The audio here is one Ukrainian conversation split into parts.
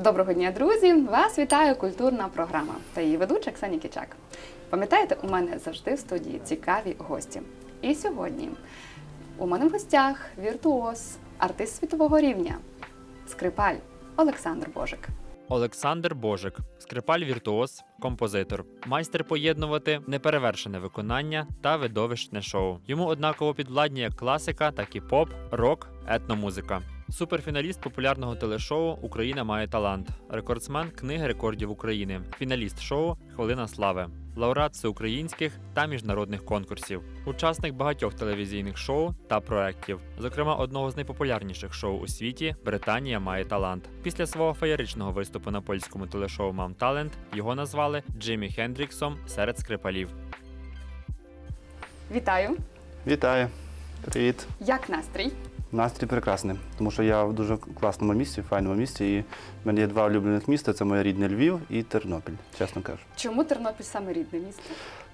Доброго дня, друзі! Вас вітає культурна програма та її ведуча Ксенія Кичак. Пам'ятаєте, у мене завжди в студії цікаві гості. І сьогодні у мене в гостях віртуоз, артист світового рівня, скрипаль Олександр Божик. Олександр Божик, скрипаль віртуоз, композитор, майстер поєднувати неперевершене виконання та видовищне шоу. Йому однаково підвладні як класика, так і поп, рок, етномузика. Суперфіналіст популярного телешоу Україна має талант, рекордсмен книги рекордів України, фіналіст шоу Хвилина слави, лауреат всеукраїнських та міжнародних конкурсів, учасник багатьох телевізійних шоу та проєктів, зокрема одного з найпопулярніших шоу у світі Британія має талант. Після свого феєричного виступу на польському телешоу Мам Талент його назвали Джиммі Хендріксом серед скрипалів. Вітаю! Вітаю, привіт. Як настрій? Настрій прекрасний, тому що я в дуже класному місці, файному місці. І в мене є два улюблених міста: це моє рідне Львів і Тернопіль, чесно кажу. Чому Тернопіль саме рідне місто?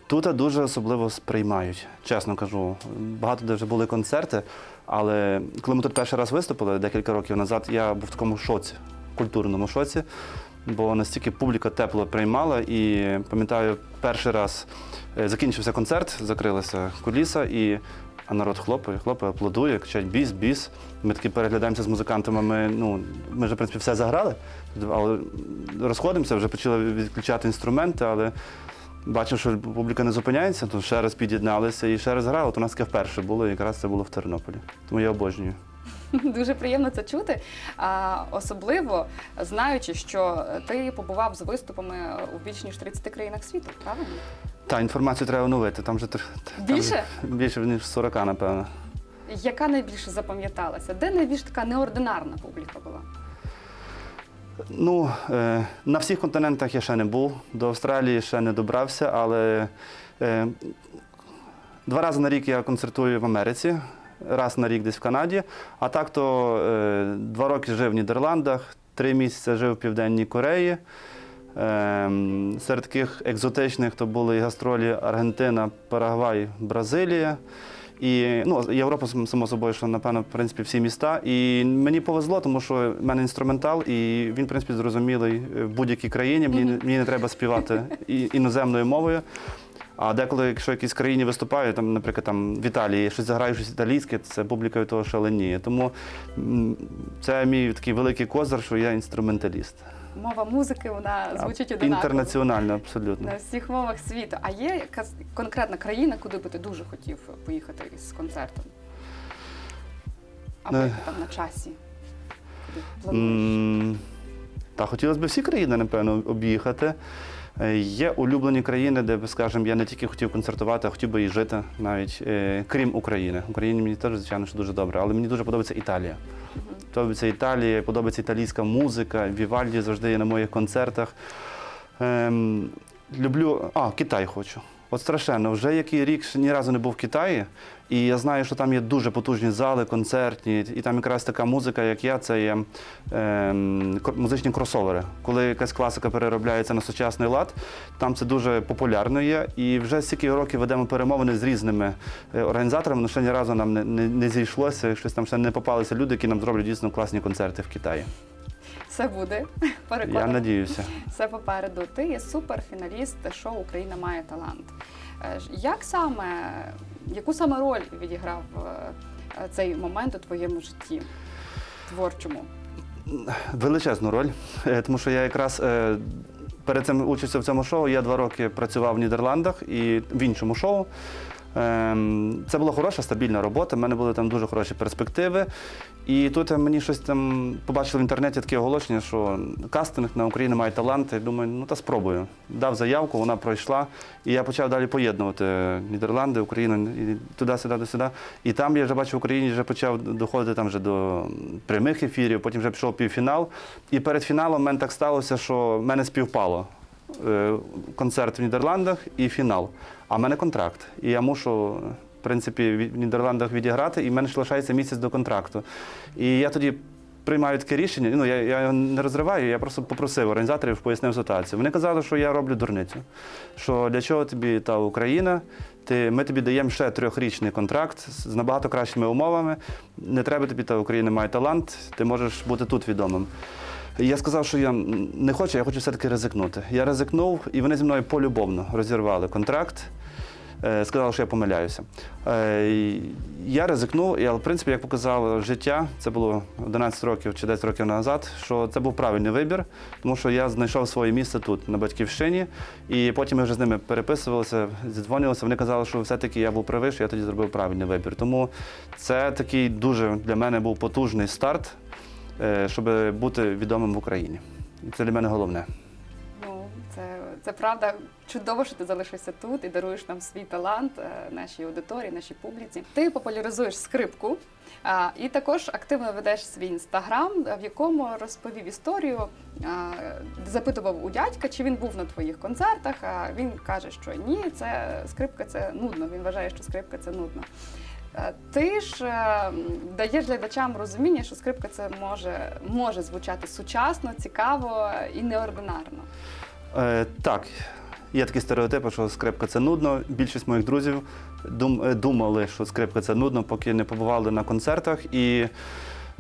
Тут дуже особливо сприймають, чесно кажу. Багато де вже були концерти, але коли ми тут перший раз виступили декілька років назад, я був в такому шоці, культурному шоці, бо настільки публіка тепло приймала. І пам'ятаю, перший раз е, закінчився концерт, закрилася куліса, і а народ хлопає, хлопає, аплодує, кричать біс, біс. Ми таки переглядаємося з музикантами. Ми, ну, ми вже, в принципі, все заграли, але розходимося, вже почали відключати інструменти, але бачив, що публіка не зупиняється, то ще раз під'єдналися і ще раз грали. То у нас таке вперше було, і якраз це було в Тернополі. Тому я обожнюю. Дуже приємно це чути. А, особливо знаючи, що ти побував з виступами у більш ніж 30 країнах світу, правильно? Та інформацію треба оновити. Там вже тр- там Більше? більше ніж 40, напевно. Яка найбільше запам'яталася? Де найбільш така неординарна публіка була? Ну, е, на всіх континентах я ще не був. До Австралії ще не добрався, але е, два рази на рік я концертую в Америці, раз на рік десь в Канаді. А так то е, два роки жив в Нідерландах, три місяці жив в Південній Кореї. Е, серед таких екзотичних то були і гастролі Аргентина, Парагвай, Бразилія. І ну, Європа, само собою, що напевно, в принципі, всі міста. І мені повезло, тому що в мене інструментал, і він, в принципі, зрозумілий в будь-якій країні. Мені, мені не треба співати іноземною мовою. А деколи, якщо в якійсь країні виступаю, там, наприклад, там в Італії щось заграю щось італійське, це публіка від того шаленіє. Тому це мій такий великий козир, що я інструменталіст. Мова музики вона звучить одинаково. Інтернаціонально, абсолютно. На всіх мовах світу. А є якась конкретна країна, куди би ти дуже хотів поїхати із концертом? Або Е. там на часі? Куди плануєш? М, Та хотілося б всі країни, напевно, об'їхати. Е, Є улюблені країни, де, скажімо, я не тільки хотів концертувати, а хотів би і жити навіть е, крім України. Україні мені теж, звичайно, що дуже добре, але мені дуже подобається Італія. Подобається Італія, подобається італійська музика. Вівальді завжди є на моїх концертах. Ем, люблю. А, Китай хочу. От страшенно, вже який рік ні разу не був в Китаї, і я знаю, що там є дуже потужні зали, концертні, і там якраз така музика, як я, це є кр- музичні кросовери. Коли якась класика переробляється на сучасний лад, там це дуже популярно є. І вже стільки років ведемо перемовини з різними е, організаторами, але ще ні разу нам не, не, не зійшлося, щось там ще не попалися люди, які нам зроблять дійсно класні концерти в Китаї. Все буде. Я Переконана. надіюся. Все попереду. Ти є суперфіналіст шоу Україна має талант. Е, Як саме, яку саме роль відіграв е, цей момент у твоєму житті творчому? Величезну роль, е, тому що я якраз перед цим участю в цьому шоу я два роки працював в Нідерландах і в іншому шоу. Ем, Це була хороша, стабільна робота, в мене були там дуже хороші перспективи. І тут мені щось там побачили в інтернеті таке оголошення, що кастинг на Україну має таланти. Думаю, ну та спробую. Дав заявку, вона пройшла. І я почав далі поєднувати Нідерланди, Україну і туди-сюди, до сюди. І там я вже бачу в Україні вже почав доходити там вже до прямих ефірів, потім вже пішов півфінал. І перед фіналом в мене так сталося, що в мене співпало е, концерт в Нідерландах і фінал. А в мене контракт. І я мушу, в принципі, в Нідерландах відіграти, і в мене ще лишається місяць до контракту. І я тоді приймаю таке рішення. Ну, я, я його не розриваю, я просто попросив організаторів, пояснив ситуацію. Вони казали, що я роблю дурницю. Що для чого тобі та Україна? Ти, ми тобі даємо ще трьохрічний контракт з набагато кращими умовами. Не треба тобі та Україна має талант, ти можеш бути тут відомим. Я сказав, що я не хочу, я хочу все-таки ризикнути. Я ризикнув, і вони зі мною полюбовно розірвали контракт. Е, Сказали, що я помиляюся. Е, Я ризикнув, але в принципі, як показало життя, це було 11 років чи 10 років назад, що це був правильний вибір, тому що я знайшов своє місце тут, на батьківщині, і потім ми вже з ними переписувалися, зідзвонювалися. Вони казали, що все-таки я був правий, що я тоді зробив правильний вибір. Тому це такий дуже для мене був потужний старт, щоб бути відомим в Україні. Це для мене головне. Ну, це, це правда. Чудово, що ти залишився тут і даруєш нам свій талант е, нашій аудиторії, нашій публіці. Ти популяризуєш скрипку і також активно ведеш свій інстаграм, в якому розповів історію, запитував у дядька, чи він був на твоїх концертах. А він каже, що ні, це скрипка це нудно. Він вважає, що скрипка це нудно. Е, Ти ж е, даєш глядачам розуміння, що скрипка це може, може звучати сучасно, цікаво і неординарно. Е, так, є такі стереотипи, що скрипка це нудно. Більшість моїх друзів е, думали, що скрипка це нудно, поки не побували на концертах. І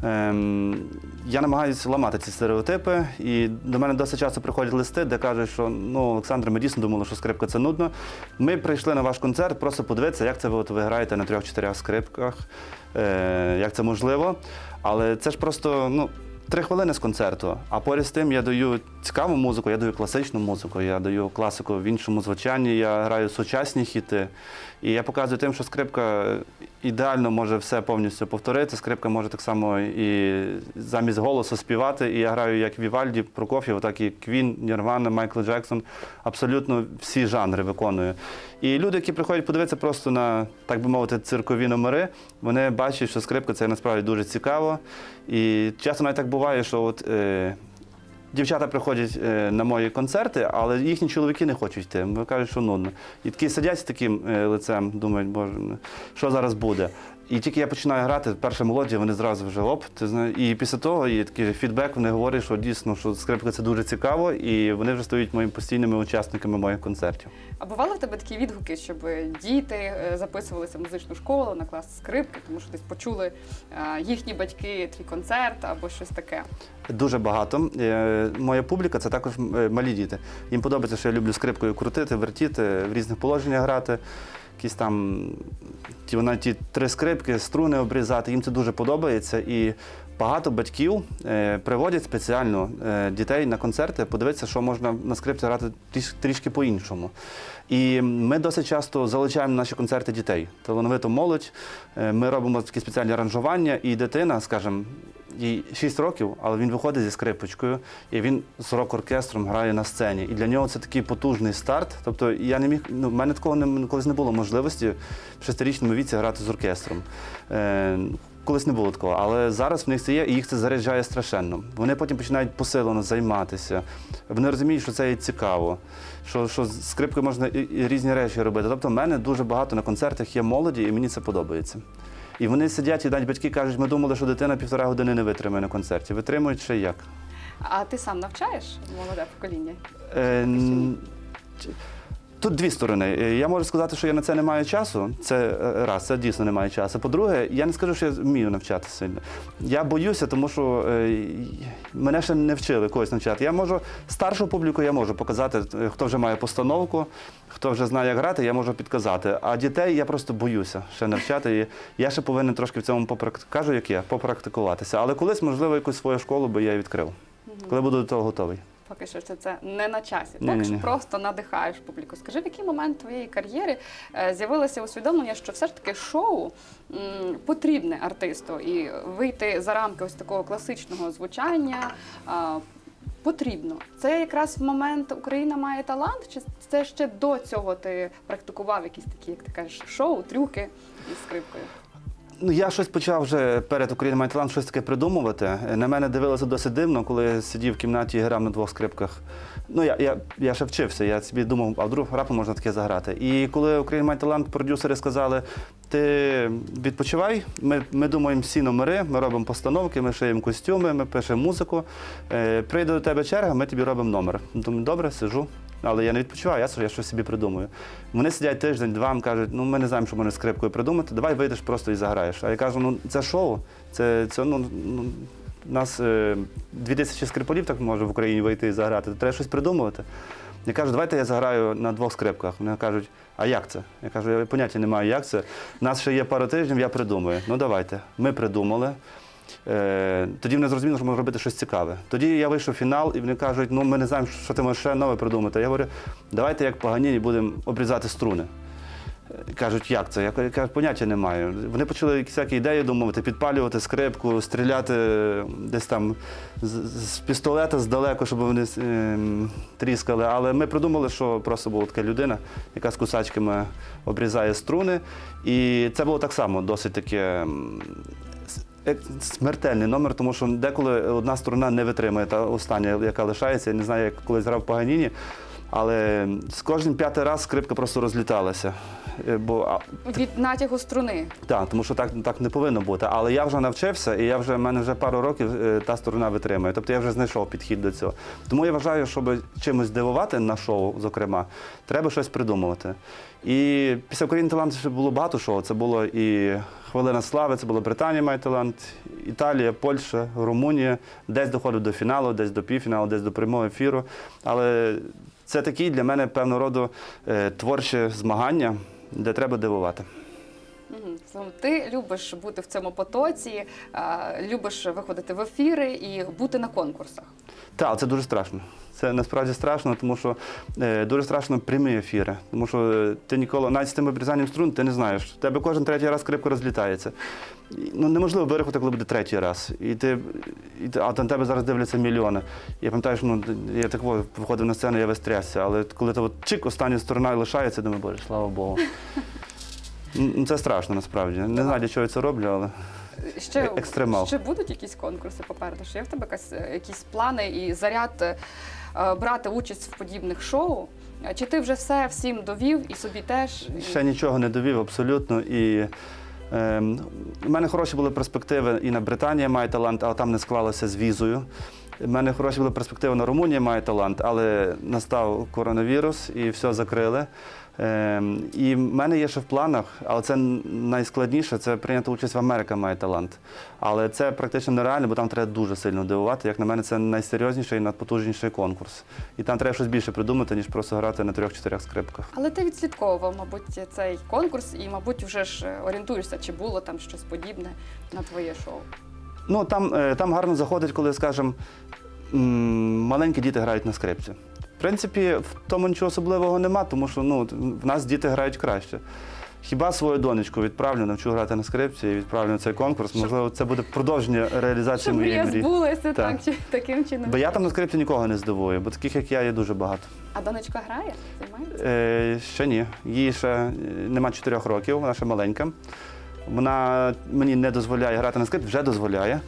я намагаюся ламати ці стереотипи. І до мене досить часто приходять листи, де кажуть, що ну, Олександр, ми дійсно думали, що скрипка це нудно. Ми прийшли на ваш концерт, просто подивитися, як це ви, от, ви граєте на трьох-чотирьох скрипках, е, як це можливо. Але це ж просто, ну. Три хвилини з концерту, а поряд з тим я даю цікаву музику, я даю класичну музику, я даю класику в іншому звучанні, я граю сучасні хіти. І я показую тим, що скрипка ідеально може все повністю повторити. Скрипка може так само і замість голосу співати. І я граю як Вівальді, Прокоф'єв, так і Квін, Нірвана, Майкл Джексон. Абсолютно всі жанри виконую. І люди, які приходять подивитися просто на, так би мовити, циркові номери, вони бачать, що скрипка це насправді дуже цікаво. І часто навіть так буває, що от. Е, Дівчата приходять е, на мої концерти, але їхні чоловіки не хочуть йти. Бо кажуть, що нудно. І такі сидять з таким е, лицем, думають, боже, ну, що зараз буде. І тільки я починаю грати, перша мелодія, вони зразу вже оп. Ти знаєш, і після того є такий фідбек, вони говорять, що дійсно що скрипка це дуже цікаво, і вони вже стають моїми постійними учасниками моїх концертів. А бували в тебе такі відгуки, щоб діти е, записувалися в музичну школу на клас скрипки, тому що десь почули е, їхні батьки твій концерт або щось таке. Дуже багато. Е, Моя публіка це також малі діти. Їм подобається, що я люблю скрипкою крутити, вертіти, в різних положеннях грати. Якісь там ті, вона, ті три скрипки, струни обрізати. Їм це дуже подобається. І багато батьків е, приводять спеціально е, дітей на концерти, подивитися, що можна на скрипці грати тріш- трішки по-іншому. І ми досить часто залучаємо на наші концерти дітей, талановиту молодь. Е, Ми робимо такі спеціальні аранжування, і дитина, скажімо, їй 6 років, але він виходить зі скрипочкою, і він з рок-оркестром грає на сцені. І для нього це такий потужний старт. Тобто я не міг, ну, в мене такого не, колись не було можливості в шестирічному віці грати з оркестром. Е, Колись не було такого, але зараз в них це є, і їх це заряджає страшенно. Вони потім починають посилено займатися. Вони розуміють, що це і цікаво, що, що з скрипкою можна і, і різні речі робити. Тобто, в мене дуже багато на концертах є молоді, і мені це подобається. І вони сидять, і навіть батьки кажуть, ми думали, що дитина півтора години не витримає на концерті. Витримують ще як. А ти сам навчаєш молоде покоління? Е, Тут дві сторони. Е, Я можу сказати, що я на це не маю часу. Це е, раз, це дійсно не маю часу. По-друге, я не скажу, що я вмію навчати сильно. Я боюся, тому що е, мене ще не вчили когось навчати. Я можу старшу публіку я можу показати, е, хто вже має постановку, хто вже знає, як грати, я можу підказати. А дітей я просто боюся ще навчати. І я ще повинен трошки в цьому попрактикувати. Кажу, як я, попрактикуватися. Але колись, можливо, якусь свою школу би я відкрив, коли буду до того готовий. Поки що це, це не на часі. Так що просто надихаєш публіку. Скажи, в який момент твоєї кар'єри е, з'явилося усвідомлення, що все ж таки шоу м, потрібне артисту і вийти за рамки ось такого класичного звучання. а, Потрібно. Це якраз в момент Україна має талант, чи це ще до цього ти практикував якісь такі, як ти кажеш, шоу, трюки із скрипкою? Ну, я щось почав вже перед Україною має талант щось таке придумувати. На мене дивилося досить дивно, коли сидів в кімнаті і грав на двох скрипках. Ну, я, я, я ще вчився, я собі думав, а вдруг рапом можна таке заграти. І коли Україна має талант, продюсери сказали, ти відпочивай, ми, ми думаємо всі номери, ми робимо постановки, ми шиємо костюми, ми пишемо музику. Е, прийде до тебе черга, ми тобі робимо номер. Думаю, добре, сижу. Але я не відпочиваю, я, щось собі придумую. Вони сидять тиждень, два, кажуть, ну ми не знаємо, що можна скрипкою придумати, давай вийдеш просто і заграєш. А я кажу, ну це шоу, це, це ну, ну У нас е, 2000 скрипалів так може в Україні вийти і заграти, то треба щось придумувати. Я кажу, давайте я заграю на двох скрипках. Вони кажуть, а як це? Я кажу, я поняття не маю, як це. У нас ще є пару тижнів, я придумаю. Ну давайте. Ми придумали. Е, тоді вони зрозуміли, що можна робити щось цікаве. Тоді я вийшов в фінал, і вони кажуть, ну ми не знаємо, що ти можеш ще нове придумати. Я говорю, давайте як Паганіні будемо обрізати струни. Е, Кажуть, як це? Я кажу, «Я поняття не маю. Вони почали всякі ідеї думати, підпалювати скрипку, стріляти десь там з, пістолета здалеку, щоб вони тріскали. Але ми придумали, що просто була така людина, яка з кусачками обрізає струни. І це було так само досить таке. Е- Смертельний номер, тому що деколи одна сторона не витримує, та остання, яка лишається. Я не знаю, як колись грав Паганіні, але з кожним п'ятий раз скрипка просто розліталася. Е, Бо Від натягу струни. так, тому що так, так не повинно бути. Але я вже навчився, і я вже в мене вже пару років е, та сторона витримує. Тобто я вже знайшов підхід до цього. Тому я вважаю, щоб чимось здивувати на шоу, зокрема, треба щось придумувати. І після Україні талант ще було багато шоу. Це було і Хвилина слави, це була Британія має талант, Італія, Польща, Румунія. Десь доходив до фіналу, десь до півфіналу, десь до прямого ефіру. Але це такі для мене певного роду е, творчі змагання, де треба дивувати. Ти любиш бути в цьому потоці, любиш виходити в ефіри і бути на конкурсах. Так, це дуже страшно. Це насправді страшно, тому що е, дуже страшно прямі ефіри. Тому що е, ти ніколи, навіть з тим обрізанням струн, ти не знаєш. У тебе кожен третій раз скрипка розлітається. Ну, неможливо вирахувати, коли буде третій раз. І ти, і ти, а на тебе зараз дивляться мільйони. Я пам'ятаю, що ну, я так виходив на сцену, я весь трясся. Але коли ти от чик, остання сторона і лишається, думаю, боже, слава Богу. Ну, Це страшно насправді. Не знаю, для чого я це роблю, але. Ще, Е- екстремал. ще будуть якісь конкурси попереду? Ще є в тебе якась, е, якісь плани і заряд е, брати участь в подібних шоу? Чи ти вже все всім довів і собі теж? І- Ще нічого не довів абсолютно. І у мене хороші були перспективи і на Британія має талант, але там не склалося з візою. У мене хороші були перспективи на Румунії має талант, але настав коронавірус і все закрили. Е, і в мене є ще в планах, але це найскладніше це прийняти участь в Америка має талант. Але це практично нереально, бо там треба дуже сильно дивувати. Як на мене, це найсерйозніший і найпотужніший конкурс. І там треба щось більше придумати, ніж просто грати на трьох-чотирьох скрипках. Але ти відслідковував, мабуть, цей конкурс і, мабуть, вже ж е, орієнтуєшся, чи було там щось подібне на твоє шоу. Ну там, е, там гарно заходить, коли, скажімо, маленькі діти грають на скрипці. В принципі, в тому нічого особливого нема, тому що ну, в нас діти грають краще. Хіба свою донечку відправлю, навчу грати на скрипці і відправлю на цей конкурс. Щоб- Можливо, це буде продовження реалізації Щоб моєї мрії. збулася так. Так. чи таким чином. Бо я там на скрипці нікого не здивую, бо таких, як я, є дуже багато. А донечка грає? Займається? Е, ще ні. Їй ще е, нема чотирьох років, вона ще маленька. Вона мені не дозволяє грати на скрипці, вже дозволяє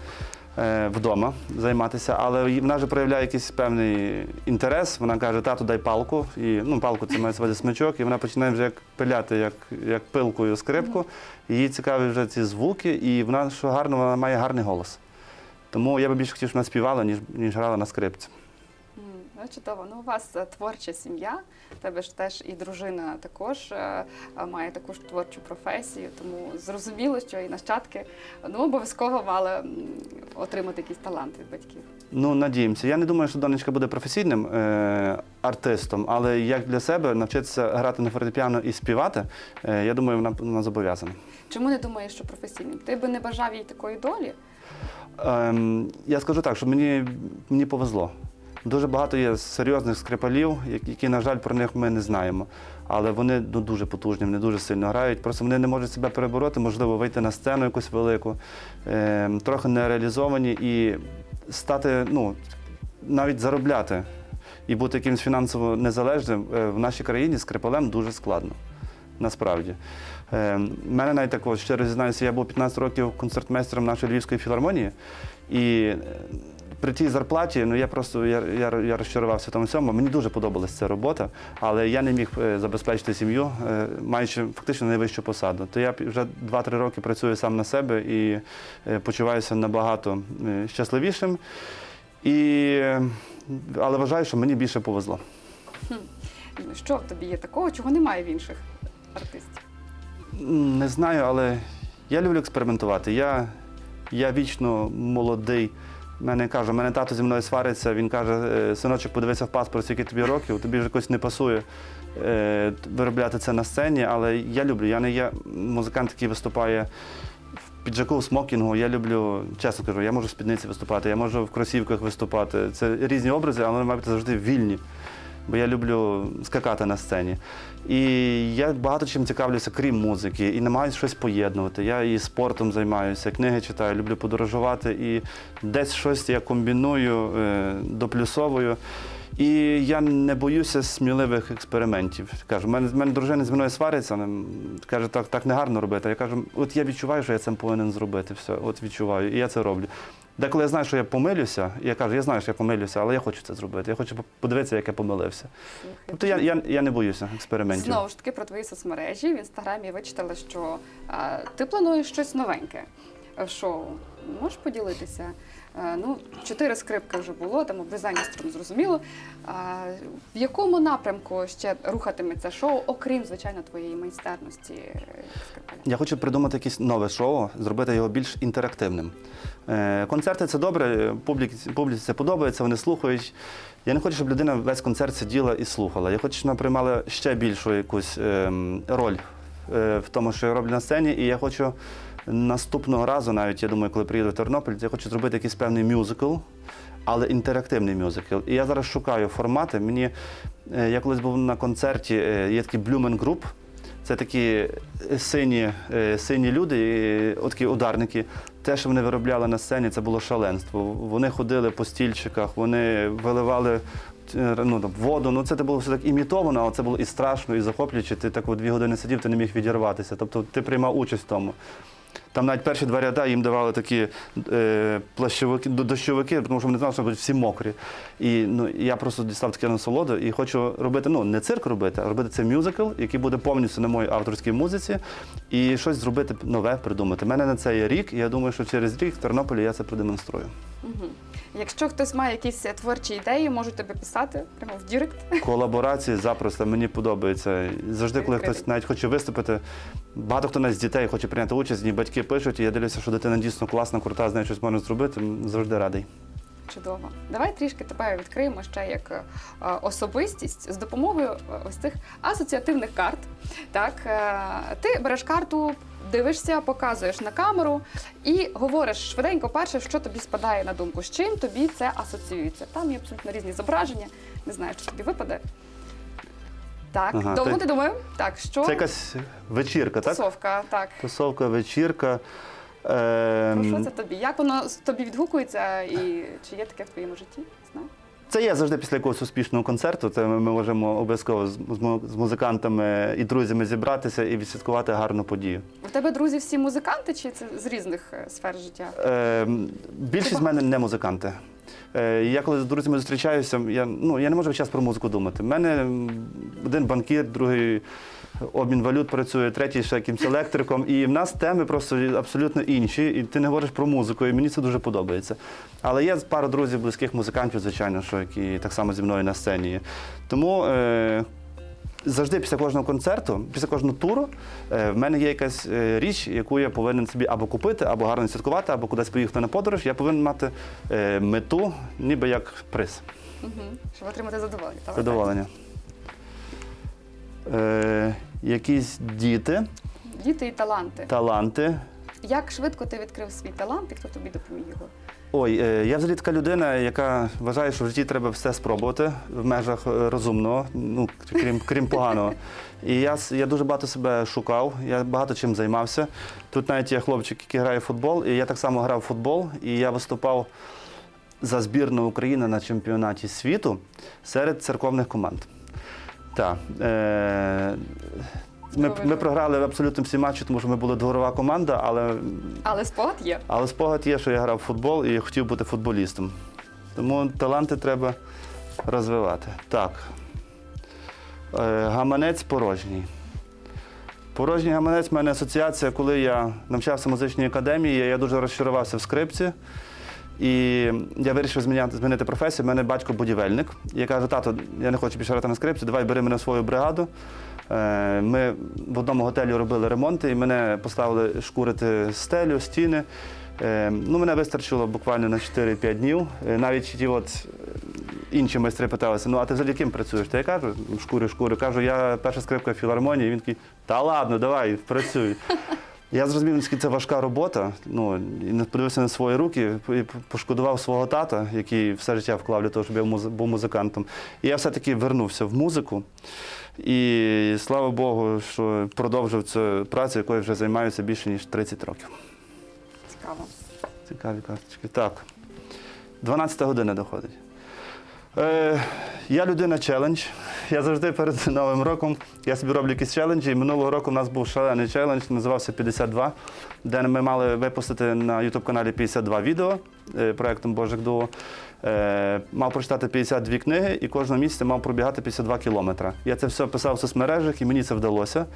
вдома займатися, але вона вже проявляє якийсь певний інтерес. Вона каже, тату, дай палку. І, ну, палку це має звати смичок, і вона починає вже як пиляти, як, як пилкою скрипку. Її Їй цікаві вже ці звуки, і вона, що гарно, вона має гарний голос. Тому я би більше хотів, щоб вона співала, ніж, ніж грала на скрипці. Ну, чудово. Ну, у вас е, творча сім'я, тебе ж теж і дружина також е, е, має таку ж творчу професію, тому зрозуміло, що і нащадки ну, обов'язково мали отримати якийсь талант від батьків. Ну, надіємося. Я не думаю, що донечка буде професійним е, артистом, але як для себе навчитися грати на фортепіано і співати, е, я думаю, вона, вона зобов'язана. Чому не думаєш, що професійним? Ти би не бажав їй такої долі? Ем, я скажу так, що мені, мені повезло. Дуже багато є серйозних скрипалів, які, на жаль, про них ми не знаємо. Але вони ну, дуже потужні, вони дуже сильно грають. Просто вони не можуть себе перебороти, можливо, вийти на сцену якусь велику, ем, трохи не реалізовані і стати, ну, навіть заробляти і бути якимось фінансово незалежним е, в нашій країні скрипалем дуже складно. Насправді. Е, мене навіть також, щиро зізнаюся, я був 15 років концертмейстером нашої Львівської філармонії. І е, при тій зарплаті ну, я просто я, я, я розчарувався в тому всьому. Мені дуже подобалася ця робота, але я не міг е, забезпечити сім'ю, е, маючи фактично найвищу посаду. То я вже 2-3 роки працюю сам на себе і е, почуваюся набагато щасливішим. І, але вважаю, що мені більше повезло. Що в тобі є такого, чого немає в інших артистів? Не знаю, але я люблю експериментувати. Я, я вічно молодий Мене каже, мене тато зі мною свариться. Він каже: «Е, синочок, подивися в паспорт, скільки тобі років, тобі вже якось не пасує е, виробляти це на сцені. Але я люблю. Я не є музикант, який виступає в піджаку, в смокінгу. Я люблю, чесно кажу, я можу в спідниці виступати, я можу в кросівках виступати. Це різні образи, але вони мають бути завжди вільні. Бо я люблю скакати на сцені. І я багато чим цікавлюся, крім музики, і намагаюся щось поєднувати. Я і спортом займаюся, книги читаю, люблю подорожувати, і десь щось я комбіную, е, доплюсовую. І я не боюся сміливих експериментів. Кажу, в мене, мене дружина зі мною свариться, каже, так, так не гарно робити. Я кажу, от я відчуваю, що я це повинен зробити. Все, от відчуваю, і я це роблю. Деколи я знаю, що я помилюся, і я кажу, я знаю, що я помилюся, але я хочу це зробити. Я хочу подивитися, як я помилився. Тобто я, я, я не боюся експериментів. Знову ж таки про твої соцмережі в інстаграмі вичитала, що а, ти плануєш щось новеньке в шоу. Можеш поділитися? А, ну, чотири скрипки вже було, там обрізання струн зрозуміло. В якому напрямку ще рухатиметься шоу, окрім звичайно твоєї майстерності е? Я хочу придумати якесь нове шоу, зробити його більш інтерактивним. Е, концерти це добре, публіці, публіці це подобається, вони слухають. Я не хочу, щоб людина весь концерт сиділа і слухала. Я хочу, щоб вона приймала ще більшу якусь ем, роль е, в тому, що я роблю на сцені. І я хочу наступного разу, навіть я думаю, коли приїду в Тернопіль, я хочу зробити якийсь певний мюзикл, але інтерактивний мюзикл. І я зараз шукаю формати. Мені е, я колись був на концерті, е, є такий Blumen Group. Це такі е, сині, сині люди, такі ударники. Те, що вони виробляли на сцені, це було шаленство. Вони ходили по стільчиках, вони виливали ну, там, воду. Ну, це було все так імітовано, але це було і страшно, і захоплююче. Ти так дві години сидів, ти не міг відірватися. Тобто ти приймав участь в тому. Там навіть перші два ряда їм давали такі е, плащовики, дощовики, тому що вони знали, що будуть всі мокрі. І ну, я просто дістав таке насолоду і хочу робити, ну не цирк робити, а робити це мюзикл, який буде повністю на моїй авторській музиці, і щось зробити нове, придумати. У мене на це є рік, і я думаю, що через рік в Тернополі я це продемонструю. Угу. Якщо хтось має якісь е, творчі ідеї, можуть тобі писати прямо в Дірект. Колаборації запросто мені подобається. Завжди, коли хтось навіть хоче виступити, багато хто навіть з дітей хоче прийняти участь, і батьки пишуть, і я дивлюся, що дитина дійсно класна, крута, з нею щось можна зробити. Завжди радий. Чудово. Давай трішки тебе відкриємо ще як е, особистість з допомогою е, ось цих асоціативних карт. Так, ти береш карту, дивишся, показуєш на камеру і говориш швиденько перше, що тобі спадає на думку, з чим тобі це асоціюється. Там є абсолютно різні зображення. Не знаю, що тобі випаде. Так, Ага, довго ти- ти думаю? Так, що Це якась вечірка, так? тусовка, так. Тусовка, вечірка. Про Ем, що це тобі? Як воно тобі відгукується і чи є таке в твоєму житті? Це є завжди після якогось успішного концерту. Це ми, можемо обов'язково з, музикантами і друзями зібратися і відсвяткувати гарну подію. У тебе друзі всі музиканти, чи це з різних е, сфер життя? Е, більшість з мене не музиканти. Е, я коли з друзями зустрічаюся, я, ну, я не можу час про музику думати. У мене один банкір, другий обмін валют працює, третій ще якимсь електриком. І в нас теми просто абсолютно інші. І ти не говориш про музику, і мені це дуже подобається. Але є пара друзів, близьких музикантів, звичайно, що які так само зі мною на сцені. є. Тому. Е, Завжди після кожного концерту, після кожного туру, е, в мене є якась е, річ, яку я повинен собі або купити, або гарно святкувати, або кудись поїхати на подорож. Я повинен мати е, мету, ніби як приз, Угу. Щоб отримати задоволення. Давай задоволення. Е, якісь діти. Діти і таланти. таланти. Як швидко ти відкрив свій талант і хто тобі допоміг його? Ой, е, я взагалі така людина, яка вважає, що в житті треба все спробувати в межах е, розумного, ну крім, крім поганого. І я, с- я дуже багато себе шукав, я багато чим займався. Тут навіть є хлопчик, який грає в футбол, і я так само грав в футбол, і я виступав за збірну України на чемпіонаті світу серед церковних команд. Так. Е- ми, ми програли абсолютно всі матчі, тому що ми були дворова команда, але Але спогад є. але спогад є, що я грав в футбол і хотів бути футболістом. Тому таланти треба розвивати. Так. Е, Гаманець порожній. Порожній гаманець в мене асоціація, коли я навчався в музичній академії, я дуже розчарувався в скрипці. І я вирішив зміняти, змінити професію. У мене батько будівельник. І я кажу, тато, я не хочу більше грати на скрипці, давай бери мене свою бригаду. Е, Ми в одному готелі робили ремонти, і мене поставили шкурити стелю, стіни. Е, ну, мене вистачило буквально на 4-5 днів. Е, навіть ті от інші майстри питалися, ну а ти взагалі ким працюєш? Та я кажу, шкури, шкури. Кажу, я перша скрипка в філармонії. Він такий, та ладно, давай, працюй. Я зрозумів, наскільки це важка робота. Ну, і не подивився на свої руки, і пошкодував свого тата, який все життя вклав для того, щоб я був музикантом. І я все-таки вернувся в музику. І слава Богу, що продовжив цю працю, якою вже займаюся більше ніж 30 років. Цікаво. Цікаві карточки. Так. 12 година доходить. Е, я людина челендж. Я завжди перед Новим роком я собі роблю якісь челенджі. Минулого року у нас був шалений челендж, називався 52, де ми мали випустити на YouTube каналі 52 відео е, проектом Божик Дуо. Е, мав прочитати 52 книги і кожного місяця мав пробігати 52 кілометри. Я це все писав в соцмережах і мені це вдалося.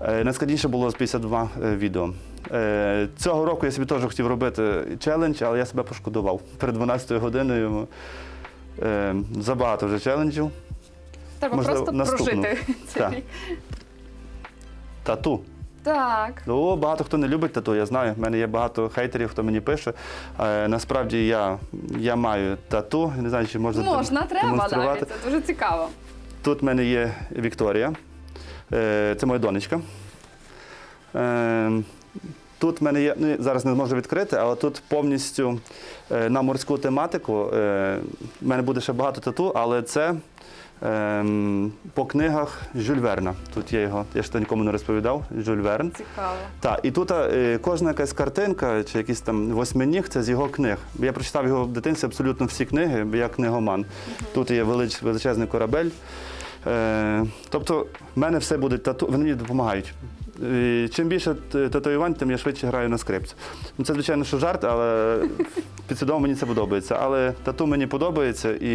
Е, Найскладніше було з 52 е, відео. Е, Цього року я собі теж хотів робити челендж, але я себе пошкодував. Перед 12 годиною е, забагато вже челенджів. Треба Можливо, просто наступну. прожити цей Так. рік. Тату. Так. О, багато хто не любить тату, я знаю. У мене є багато хейтерів, хто мені пише. Е, насправді я, я маю тату. Не знаю, чи можна Можна, дем- треба демонструвати. навіть. Це дуже цікаво. Тут в мене є Вікторія. Е, Це моя донечка. Е, Тут в мене є, ну, зараз не зможу відкрити, але тут повністю е, на морську тематику. е, В мене буде ще багато тату, але це ем, по книгах Жюль Верна. Тут є його, я ще нікому не розповідав, Жюль Верн. Цікаво. Так, і тут е, кожна якась картинка чи якийсь там восьминіг це з його книг. Я прочитав його в дитинстві абсолютно всі книги, бо я книгоман. Тут є велич, величезний корабель. Е, тобто, в мене все буде тату, вони мені допомагають. Чим більше татуювань, тим я швидше граю на скрипці. Ну, це, звичайно, що жарт, але підсвідомо мені це подобається. Але тату мені подобається, і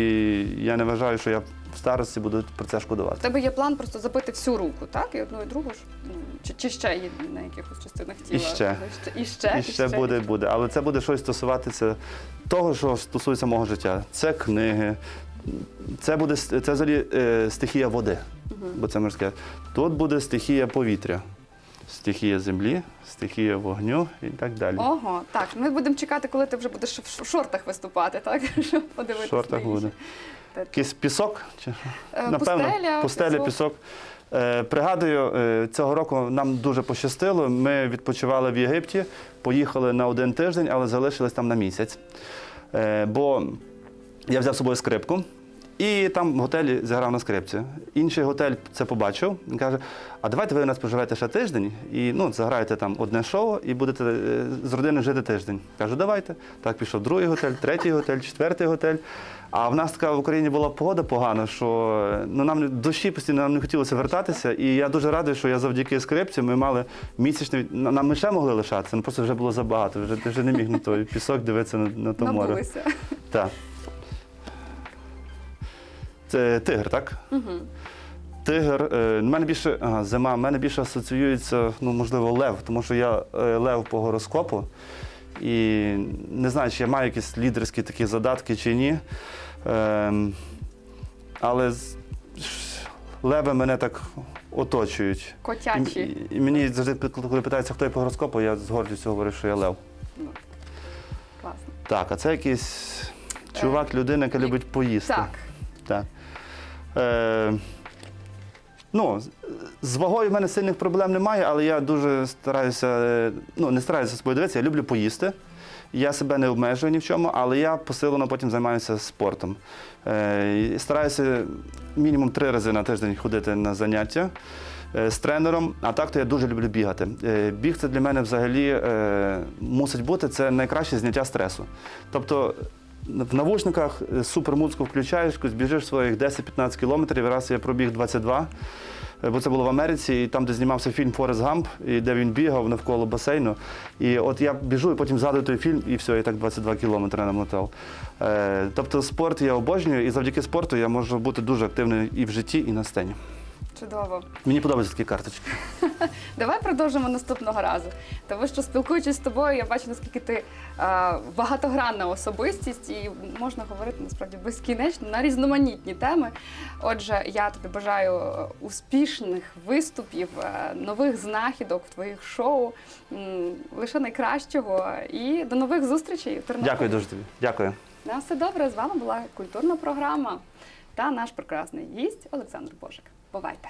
я не вважаю, що я в старості буду про це У шкодувати. тебе є план просто забити всю руку, так? І одну, і другу ж? Ну, Чи, чи ще є на якихось частинах тіла? І ще. І ще, І ще буде, буде. Але це буде щось стосуватися того, що стосується мого життя. Це книги, це буде це взагалі е, стихія води, бо це морське. Тут буде стихія повітря, стихія землі, стихія вогню і так далі. Ого, так. Ми будемо чекати, коли ти вже будеш в шортах виступати, так? Щоб В подивитися. шортах буде. Якийсь пісок? Чи? Е, Напевно, пустеля, пустеля, пісок. Е, пригадую, е, цього року нам дуже пощастило. Ми відпочивали в Єгипті, поїхали на один тиждень, але залишились там на місяць. Бо я взяв з собою скрипку. І там в готелі зіграв на скрипці. Інший готель це побачив. Він каже: а давайте ви у нас поживете ще тиждень і ну, заграєте там одне шоу і будете е, з родиною жити тиждень. Кажу, давайте. Так пішов другий готель, третій готель, четвертий готель. А в нас така в Україні була погода погана, що е, ну, нам душі постійно нам не хотілося вертатися. І я дуже радий, що я завдяки скрипці ми мали місячний. на- Нам ми ще могли лишатися, ну просто вже було забагато. Вже ти вже не міг на той пісок дивитися на, на то море. Набулися. Так. Це тигр, так? Угу. Тигр. Е, мене більше ага, зима, в мене більше асоціюється, ну, можливо, лев, тому що я е, лев по гороскопу. І не знаю, чи я маю якісь лідерські такі задатки чи ні. Ем, але з- леви мене так оточують. Котячі. І, мені завжди, коли питаються, хто я по гороскопу, я з гордістю говорю, що я лев. Класно. Так, а це якийсь чувак, людина, яка любить поїсти. Так. Так. Е, ну, з- вагою в мене сильних проблем немає, але я дуже стараюся, е, ну, не стараюся собою я люблю поїсти. Я себе не обмежую ні в чому, але я посилено потім займаюся спортом. Е, стараюся мінімум три рази на тиждень ходити на заняття е, з тренером, а так то я дуже люблю бігати. Е, Біг це для мене взагалі е, мусить бути це найкраще зняття стресу. Тобто в навушниках е, супермузику включаєш, біжиш своїх 10-15 кілометрів. і Раз я пробіг 22, е, бо це було в Америці, і там, де знімався фільм Форест Гамп, і де він бігав навколо басейну. І от я біжу, і потім згадую той фільм, і все, я так 22 кілометри намотав. Е, тобто спорт я обожнюю, і завдяки спорту я можу бути дуже активним і в житті, і на сцені. Чудово. Мені подобаються такі карточки. Давай продовжимо наступного разу. Тому що спілкуючись з тобою, я бачу, наскільки ти е, багатогранна особистість, і можна говорити насправді безкінечно на різноманітні теми. Отже, я тобі бажаю е, успішних виступів, е, нових знахідок в твоїх шоу, лише найкращого і до нових зустрічей. в Тернополі. Дякую дуже тобі. Дякую. На все добре. З вами була культурна програма та наш прекрасний гість Олександр Божик. Бувайте!